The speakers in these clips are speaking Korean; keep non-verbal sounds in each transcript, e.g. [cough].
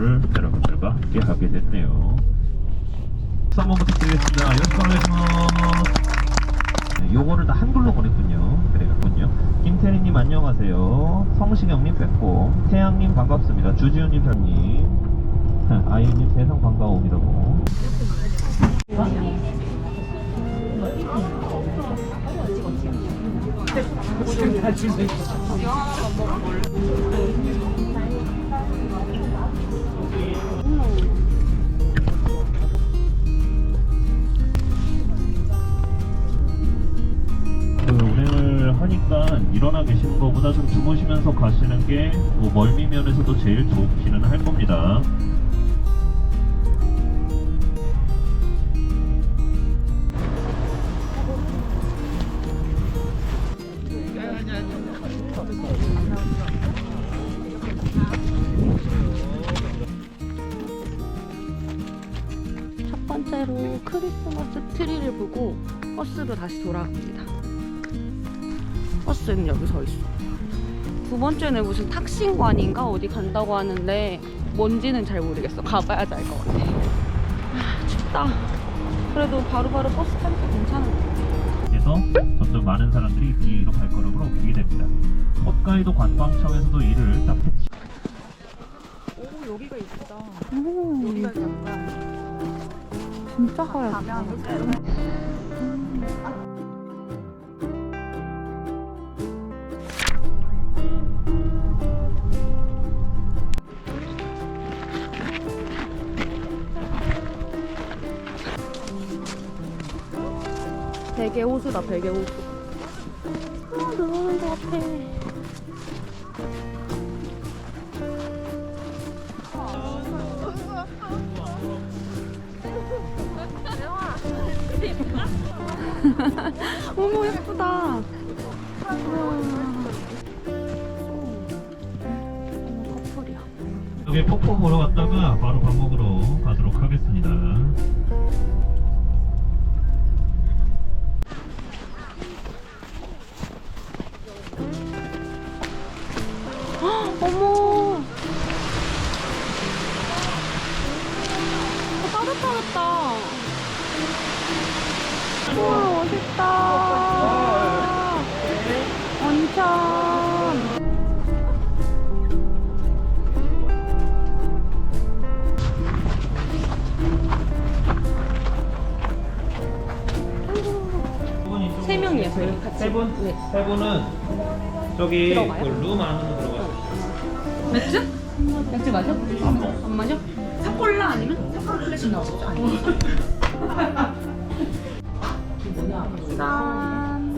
투어를 여러분들과 함께 하게 됐네요. 한번 부탁드리겠습니다. 요청하겠습니다. 네, 요거를 다 한글로 보냈군요. 그래갔군요. 김태리님 안녕하세요. 성시경님 뵙고 태양님 반갑습니다. 주지훈님 별님 [laughs] 아이유님 세상 반가움이라고. 그 하니까 일어나 계시는 것보다 좀 주무시면서 가시는 게 뭐 멀미 면에서도 제일 좋기는 할 겁니다. 첫 번째로 크리스마스 트리를 보고 버스로 다시 돌아갑니다. 버스는 여기 서 있어. 두 번째는 무슨 탁신관인가 어디 간다고 하는데 뭔지는 잘 모르겠어. 가봐야지 알 것 같아. 아, 춥다. 그래도 바로바로 버스 타니까 괜찮은 것 같아. 그래서 점점 많은 사람들이 뒤로 발걸음을 옮기게 됩니다. 홋카이도 관광청에서도 이를 딱 캐치. 오 여기가 이쁘다. 오, 여기가 약간 진짜 하얗다. 가면 베개 호수다, 베개 호수. 아, 것 같아. 어머, 예쁘다. 여기 폭포 보러 갔다가 바로 밥 먹으러 가도록 하겠습니다. 저희 같이. 세 분? 네. 세 분은 저기 들어가요? 그룸 안으로 들어가요. 맥주? 맥주 마셔? 안 마셔? 사콜라 아니면? 사콜라 플래시 나오죠? 아니. 짠.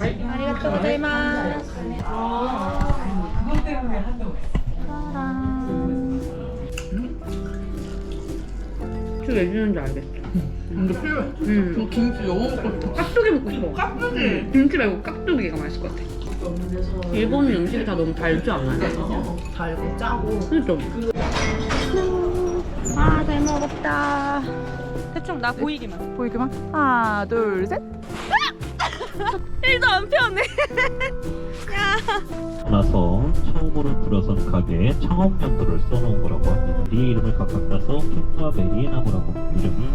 아리가또 고자이마스. 왜 주는 줄 알겠어. 근데 필요해. 음. 저 김치 너무 먹고 싶어. 깍두기 먹고 싶어. 깍두기. 김치 말고 깍두기가 맛있을 것 같아. 일본 음식이 다 너무 달지 않아요? 달고 짜고. 좀. 아, 잘 먹었다. 대충 나 보이기만. 보이기만. 하나, 둘, 셋. [laughs] 1도 안 편해. [laughs] 나서 처음으로 들어선 가게에 창업연도를 써놓은 거라고 합니다. 네 이름을 각각 따서 캔과 메리의 나무라고 이름이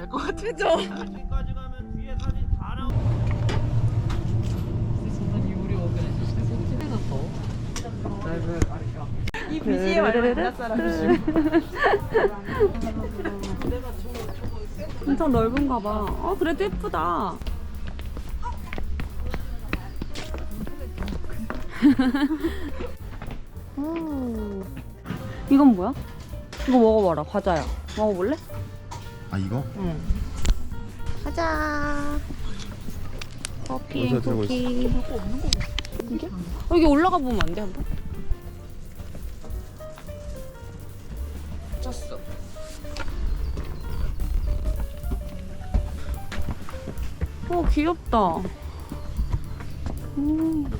될것 같죠? 여기까지 가면 뒤에 사진 다 나오. 이 BGM 알면 옛날 사람이지. 엄청 넓은가 봐. 어, 그래도 예쁘다. [laughs] 오. 이건 뭐야? 이거 먹어봐라. 과자야. 먹어볼래? 아 이거? 응. 가자. 커피 앤 어디다 들고 쿠키. 이게? 어, 여기 올라가 보면 안 돼, 한번? 귀엽다. 음.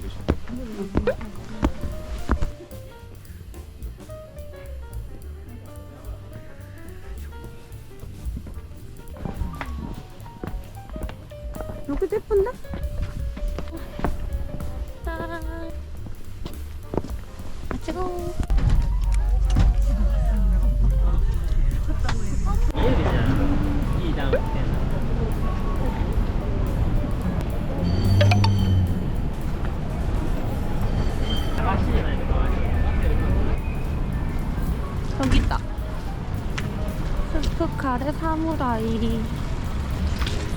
카레 사무라이.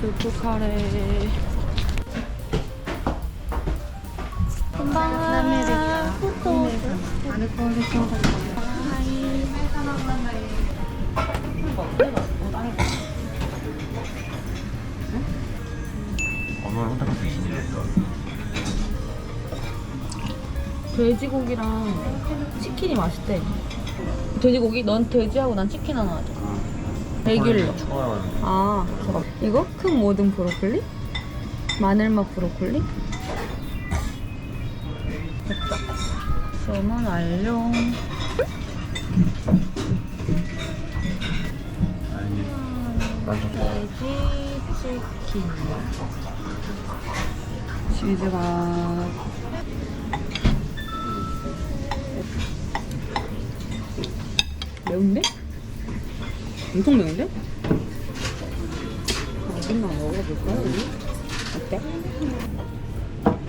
스프 카레. 금방 후토. 언어를 혼자 드시는 돼지고기랑 치킨이 맛있대. 돼지고기? 넌 돼지하고 난 치킨 하나 하자. 레귤러. 추가하는 아, 저거. 이거? 큰 모든 브로콜리? 마늘맛 브로콜리? 됐다. 주문 완료. 난좀 돼지 치킨. 치즈밥. 매운데? 엄청 매운데? 한번 먹어볼까요, 우리? 어때?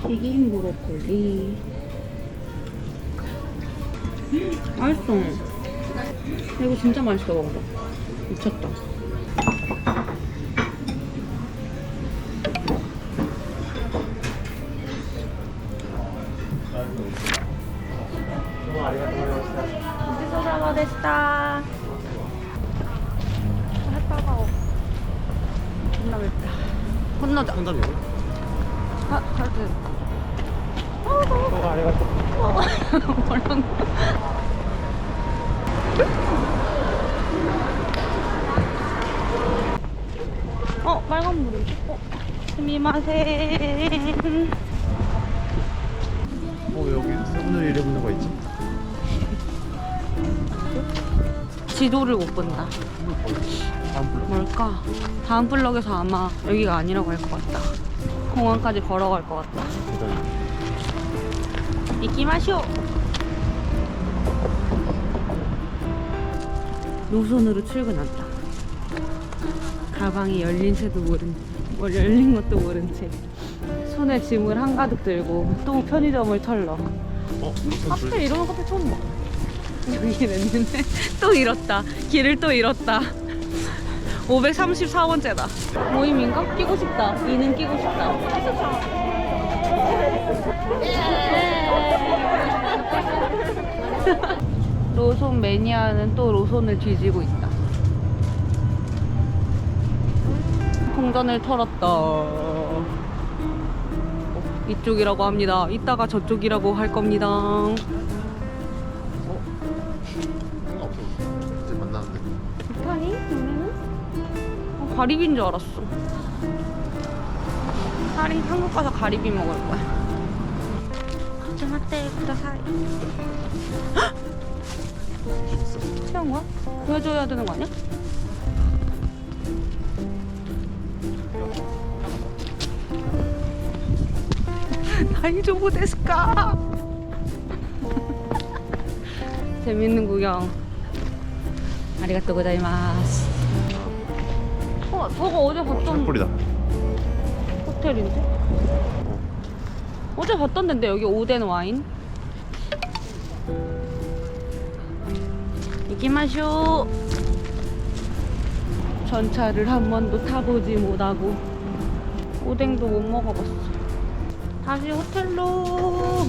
튀김 브로콜리. 음, 맛있어. 이거 진짜 맛있어, 먹어봐. 미쳤다. 혼나자. 상담이요? 아, 가르쳐. 어, 아리가또. 뭐라고? [laughs] 어, 빨간 물이. 어, 스미마셍. 어 여기 세븐을 일해보는 거 있지? 지도를 못 본다. 뭘까? 다음 블럭에서 아마 여기가 아니라고 할 것 같다. 공항까지 걸어갈 것 같다. 대단히 이기마쇼! 노선으로 출근한다. 가방이 열린 채도 모른, 뭐 열린 것도 모른 채. 손에 짐을 한가득 들고 또 편의점을 털러. 어? 카페 이러는 카페 처음 봐. 여기 냈는데 [laughs] 또 잃었다. 길을 또 잃었다. 534번째다. 모임인가? 끼고 싶다. 이는 끼고 싶다. [laughs] 로손 매니아는 또 로손을 뒤지고 있다. 동전을 털었다. 어, 이쪽이라고 합니다. 이따가 저쪽이라고 할 겁니다. 가리비인 줄 알았어. 가리 한국 가서 가리비 먹을 거야. 하지마떼 쿠다사이. 취한 거야? 보여줘야 되는 거 아니야? [laughs] 다이조부 데스까? [laughs] 재밌는 구경. 아리가또 고자이마스. 어, 저거 어제 봤던 꿀꿀이다 호텔인데? 어제 봤던 데인데 여기 오덴 와인. 이기마쇼. 전차를 한 번도 타보지 못하고 오뎅도 못 먹어봤어. 다시 호텔로.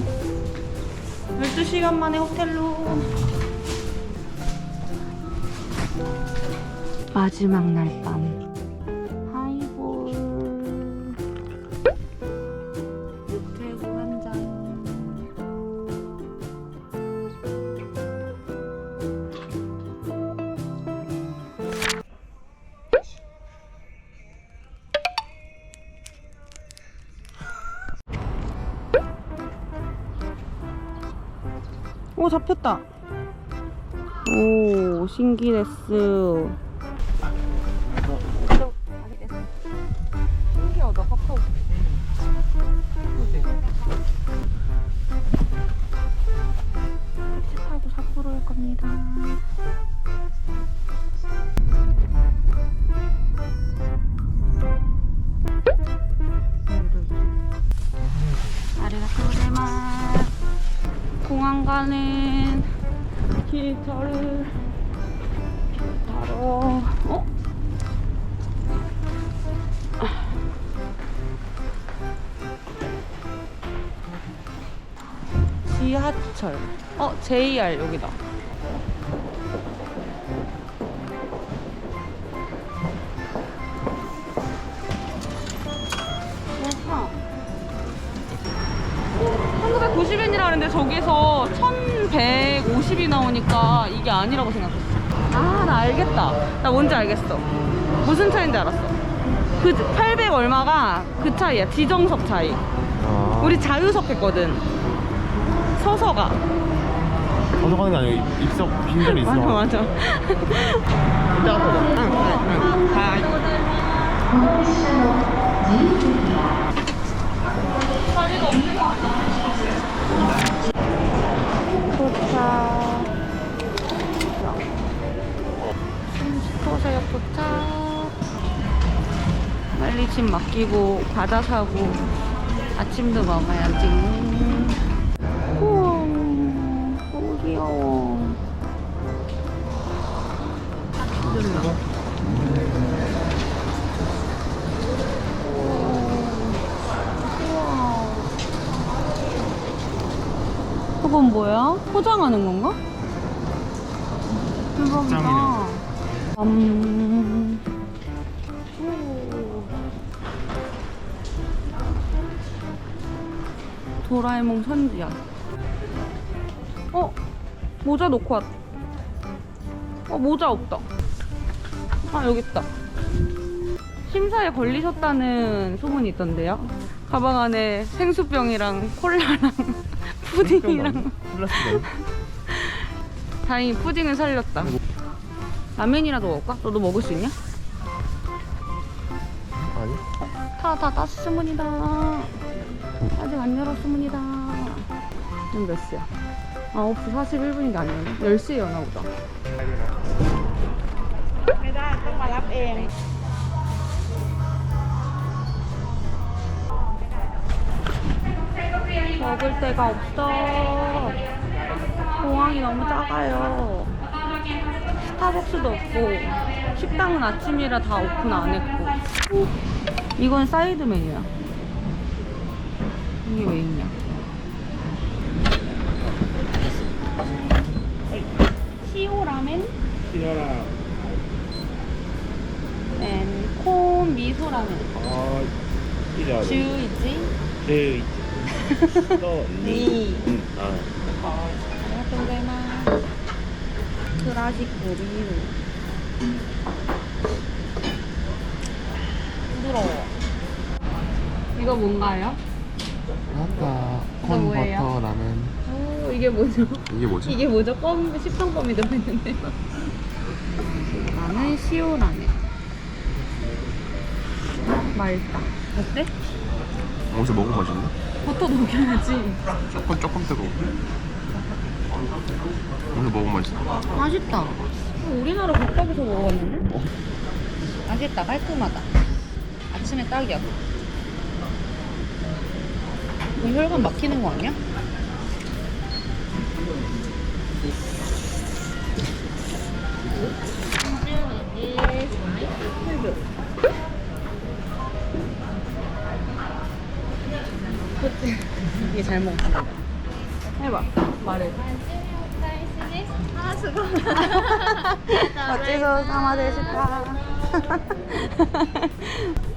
12시간 만에 호텔로. 마지막 날 밤. 오 잡혔다. 오 신기데스. 신기하다 카카오. 택시 타고 삿포로 갈 겁니다. 지하철 어 JR 여기다 어, 1990엔이라 하는데 저기서 1150이 나오니까 이게 아니라고 생각했어. 아, 나 알겠다. 나 뭔지 알겠어. 무슨 차인지 알았어. 그 800 얼마가 그 차이야. 지정석 차이. 아. 우리 자유석 했거든. 서서가. 어서 가는 게 아니고 입석 빈자리 있어. 맞아, 맞아. 이따가 타자. 응, 응, 응. 가. 도착. 슈퍼세역 도착. 빨리 짐 맡기고 과자 사고 아침도 먹어야지. 귀여워. 우와. 그건 뭐야? 포장하는 건가? 대박이다. 음. 오. 도라에몽 선지야. 어? 모자 놓고 왔. 어, 모자 없다. 아, 여기 있다. 심사에 걸리셨다는 소문이 있던데요. 가방 안에 생수병이랑 콜라랑 [laughs] 푸딩이랑. [laughs] 다행히 푸딩을 살렸다. 라면이라도 먹을까? 너도 먹을 수 있냐? 아니? 다, 다 땄습니다. 아직 안 열었습니다. 지금 몇 시야? 9시 41분인 게 아니었네. 10시에 여나 보다. 먹을 데가 없어. 공항이 너무 작아요. 스타벅스도 없고 식당은 아침이라 다 오픈 안 했고 이건 사이드 메뉴야 이게 왜 있냐 시오 라멘 앤콘 미소 라멘 아, 이래. 주 있지? 네. [laughs] 또네 아. 아리가또 고자이마스 클래식 고비루 부드러워 이거 뭔가요? 아까 이거 뭐예요? 콘버터 라면. 오 이게 뭐죠? 이게 뭐지? 이게 뭐죠? 껌 식빵껌이 들어있는데요 나는 시오라멘 맛있다 어때? 어디서 먹은 맛인데? 버터 녹여야지 조금 조금 뜨거워. 어디서 먹은 맛있어? 맛있다 이거 우리나라 국밥에서 먹어봤는데? 맛있다 깔끔하다 아침에 딱이야 이거 혈관 막히는 거 아니야? 이게 잘 먹었어. 해봐. 말해. 아, 멋지서 [laughs] 사마대시다 [laughs]